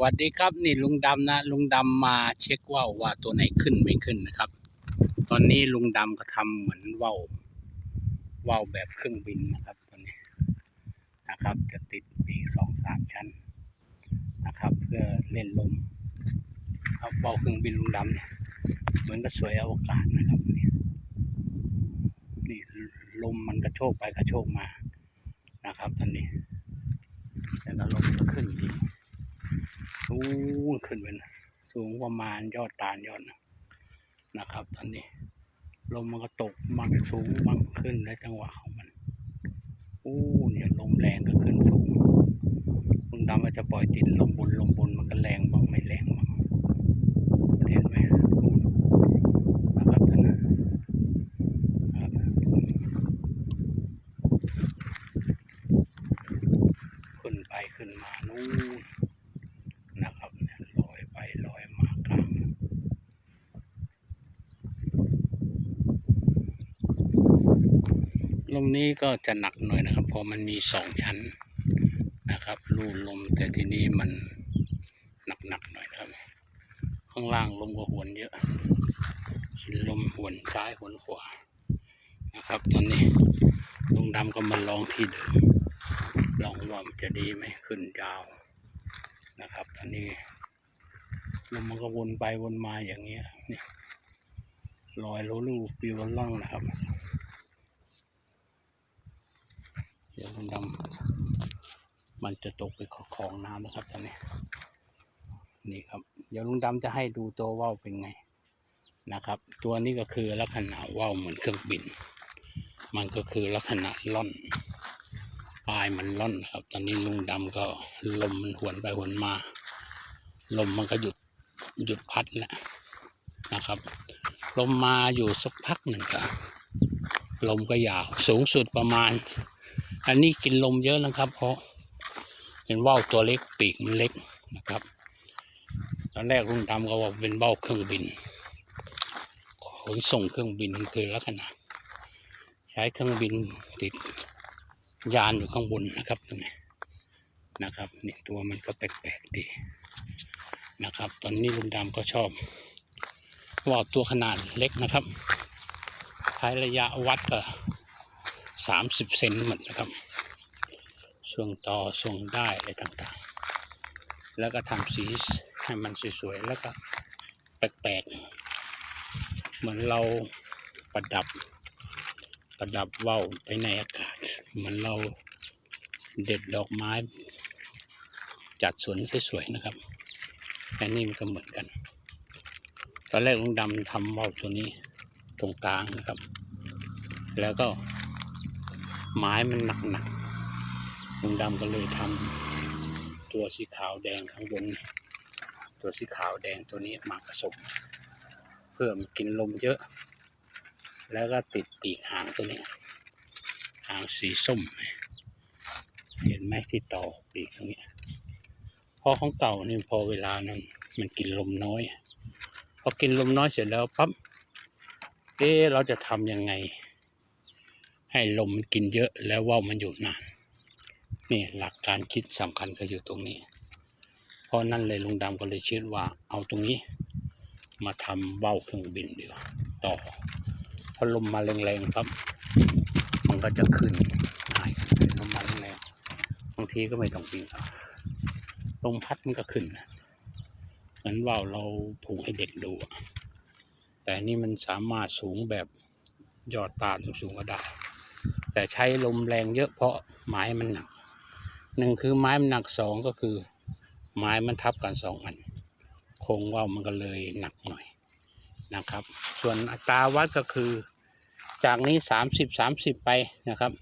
วัสดีครับนี่ลุงดำนะลุงดำมาเช็คว่าวว่าตัวไหนขึ้นไม่ขึ้นนะครับ ตอนนี้ลุงดำก็ทำเหมือนว่าวว่าวแบบเครื่องบินนะครับตัวนี้นะครับ จะติดปีสองสามชั้นนะครับ เพื่อเล่นลมเอาว่าวเครื่องบินลุงดำเนี่ยเหมือนกับสวยอวกาศนะครับนี่นี่ลมมันกระโชกไปกระโชกมานะครับ ตอนนี้แต่ละลมก็ขึ้นดี สูงขึ้นเป็นสูงประมาณยอดตาลยอดนะครับตอนนี้ลมมันก็ตกมันสูงบ้างขึ้นและจังหวะของมันอู้เนี่ยลมแรงก็ขึ้นสูงลุงดำมันจะปล่อยติดลมบนลมบนมันก็แรงบ้างไม่แรงบ้างเห็นไหมนู่นะครับท่านนะครับขึ้นไปขึ้นมานู่น ลอยมากลางลมนี้ก็จะหนักหน่อยนะครับ เพราะมันมีสองชั้นนะครับรูลมแต่ที่นี่มันหนักๆหน่อยนะครับ ข้างล่างลมก็หวนเยอะชินลมหวนซ้ายหวนขวานะครับ ตอนนี้ลุงดำก็มาลองที่เดิมลองว่ามันจะดีไหมขึ้นยาวนะครับ ตอนนี้ ลมมันก็วนไปวนมาอย่างเงี้ยนี่ลอยรู้ลูปิวล่องนะครับ เดี๋ยวมันดำมันจะตกไปคลองน้ำนะครับตอนนี้ นี่ครับ เดี๋ยวลุงดำจะให้ดูตัวว่าวเป็นไงนะครับ ตัวนี้ก็คือลักษณะว่าวเหมือนเครื่องบิน มันก็คือลักษณะล่อนปลายมันล่อนครับ ตอนนี้ลุงดำก็ลมมันหวนไปหวนมา ลมมันก็หยุด หยุดพัดแล้วนะครับ ลมมาอยู่สักพักหนึ่งก็ลมก็ยาว สูงสุดประมาณ อันนี้กินลมเยอะนะครับ เพราะเป็นว่าวตัวเล็กปีกมันเล็กนะครับ ตอนแรกลุงดำก็ว่าเป็นว่าวเครื่องบินขนส่งเครื่องบินคือลักษณะใช้เครื่องบินติดยานอยู่ข้างบนนะครับตรงนี้นะครับนี่ตัวมันก็แปลกๆดี นะครับ ตอนนี้ลุงดำก็ชอบว่าวตัวขนาดเล็กนะครับใช้ระยะวัดก็สามสิบเซนหมดนะครับช่วงต่อช่วงได้อะไรต่างๆ แล้วก็ทำสีให้มันสวยๆ แล้วก็แปลกๆ เหมือนเราประดับประดับว่าวไปในอากาศ เหมือนเราเด็ดดอกไม้ จัดสวนสวยๆ นะครับ อันนี้มันก็เหมือนกัน ตอนแรกลุงดำทำว่าตัวนี้ตรงกลางนะครับ แล้วก็ไม้มันหนักๆลุงดำก็เลยทำตัวสีขาวแดงข้างบน ตัวสีขาวแดงตัวนี้มาผสม เพื่อมันกินลมเยอะ แล้วก็ติดปีกหางตัวนี้ หางสีส้ม เห็นไหมที่ต่อปีกตรงนี้ พอของเต่านี่พอเวลานั้นมันกินลมน้อย พอกินลมน้อยเสร็จแล้วปั๊บเอ๊เราจะทำยังไง ให้ลมมันกินเยอะแล้วว่าวมันอยู่นานนี่หลักการคิดสำคัญก็อยู่ตรงนี้ เพราะนั่นเลยลุงดำก็เลยคิดว่าเอาตรงนี้ มาทำว่าวเครื่องบินเดีกว่าต่อพอลมมาแรงๆครับ มันก็จะขึ้นง่ายขึ้นลมมาแรงๆบางทีก็ไม่ต้องวิ่งครับ ลมพัดมันก็ขึ้นเหมือนว่าเราผูกให้เด็กดู แต่นี่มันสามารถสูงแบบยอดตาลสูงๆก็ได้ แต่ใช้ลมแรงเยอะเพราะไม้มันหนักหนึ่งคือไม้มันหนักสองก็คือ ไม้มันทับกันสองอันโครงว่าวมันก็เลยหนักหน่อยนะครับ ส่วนอัตราวัดก็คือจากนี้สามสิบสามสิบไปนะครับ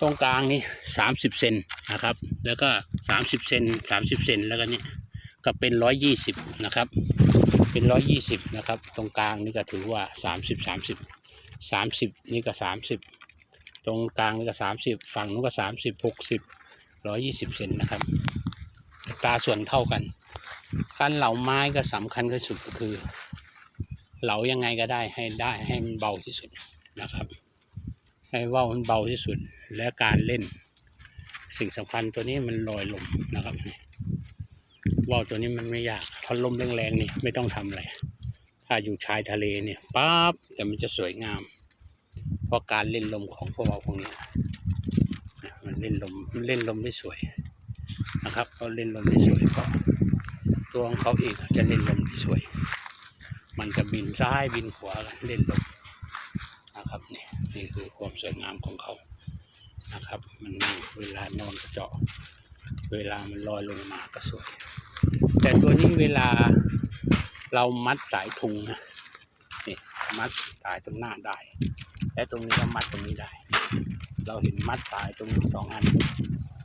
ตรงกลางนี่สามสิบเซนนะครับ แล้วก็สามสิบเซนสามสิบเซนแล้วก็นี่ก็เป็นร้อยยี่สิบนะครับ เป็นร้อยยี่สิบนะครับ ตรงกลางนี่ก็ถือว่าสามสิบสามสิบสามสิบนี่ก็สามสิบตรงกลางนี่ก็สามสิบฝั่งนู้นก็สามสิบหกสิบร้อยยี่สิบเซนนะครับตาส่วนเท่ากัน การเหลาไม้ก็สำคัญที่สุดก็คือ เหลายังไงก็ได้ให้ได้ให้มันเบาที่สุด ให้ว่าวมันเบาที่สุด และการเล่น สิ่งสำคัญตัวนี้มันลอยลมนะครับว่าวตัวนี้มันไม่ยากพอลมแรงๆนี่ไม่ต้องทำอะไร ถ้าอยู่ชายทะเลเนี่ยปั๊บแต่มันจะสวยงาม เพราะการเล่นลมของพวกเราพวกนี้มันเล่นลมมันเล่นลมได้สวยนะครับเขาเล่นลมได้สวยเพราะตัวของเขาเองจะเล่นลมได้สวย มันจะบินซ้ายบินขวาเล่นลม นี่คือความสวยงามของเขานะครับ มันนั่งเวลานอนก็เจาะ เวลามันลอยลงมาก็สวย แต่ตัวนี้เวลาเรามัดสายทุงนะนี่มัดสายตรงหน้าได้ และตรงนี้ก็มัดตรงนี้ได้ เราเห็นมัดสายตรงนี้สองอัน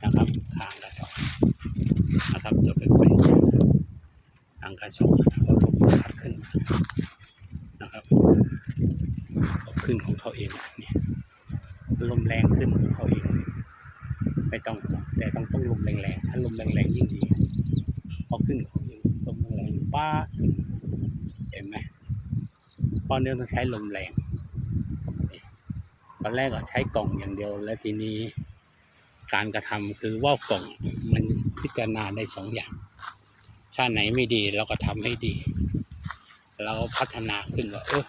นะครับทางกระจกนะครับจะเป็นไปทางกระจกเขาลงขึ้นนะครับ ขึ้นของเขาเองนะเนี่ยลมแรงขึ้นของเขาเอง ไม่ต้องห่วงแต่ต้องต้อง ลมแรงๆถ้าลมแรงๆยิ่งดีพอขึ้นของยิ่งลมแรงๆป้าเห็นไหมเพราะเนื่องต้องใช้ลมแรงตอนแรกก็ใช้กล่องอย่างเดียว แล้วทีนี้การกระทำคือว่าวกล่องมันพิจารณาได้สองอย่างถ้าไหนไม่ดีเราก็ทำให้ดี เราพัฒนาขึ้นว่าเออ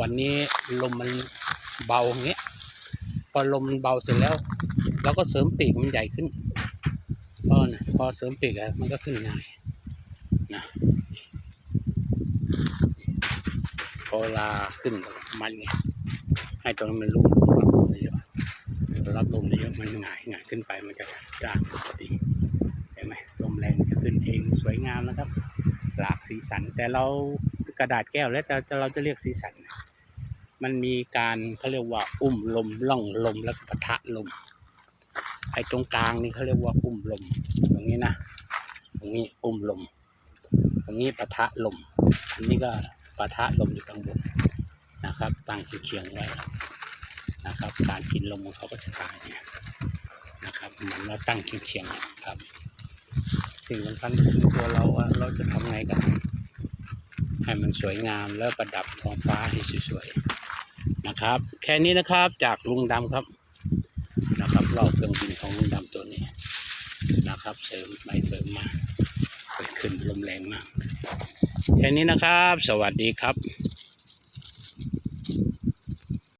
วันนี้ลมมันเบาอย่างเงี้ยพอลมเบาเสร็จแล้ว เราก็เสริมปีกมันใหญ่ขึ้นพอนะพอเสริมปีกแล้วมันก็ขึ้นง่ายนะพอลาขึ้นมันไงให้ตรงนั้นมันลุ่มรับลมเยอะรับลมเยอะมันหงายหงายขึ้นไปมันจะยากปกติเห็นไหมลมแรงจะขึ้นเองสวยงามนะครับ หลากสีสัน แต่เรากระดาษแก้วแล้วแต่เราจะเรียกสีสัน มันมีการเขาเรียกว่าอุ้มลมล่องลมแล้วปะทะลม ไอ้ตรงกลางนี่เขาเรียกว่าอุ้มลม ตรงนี้นะ ตรงนี้อุ้มลม ตรงนี้ปะทะลม อันนี้ก็ปะทะลมอยู่ข้างบนนะครับ ตั้งเคียงไว้นะครับ การกินลมของเขาก็จะตายเนี่ยนะครับเหมือนเราตั้งเคียงนะครับ สิ่งสำคัญคือตัวเราอะเราจะทำไงกันให้มันสวยงามแล้วประดับท้องฟ้าให้สวยๆนะครับ แค่นี้นะครับจากลุงดำครับ นะครับรอบเครื่องบินของลุงดำตัวนี้นะครับ เสริมไปเสริมมาเกิดขึ้นลมแรงมากแค่นี้นะครับ สวัสดีครับ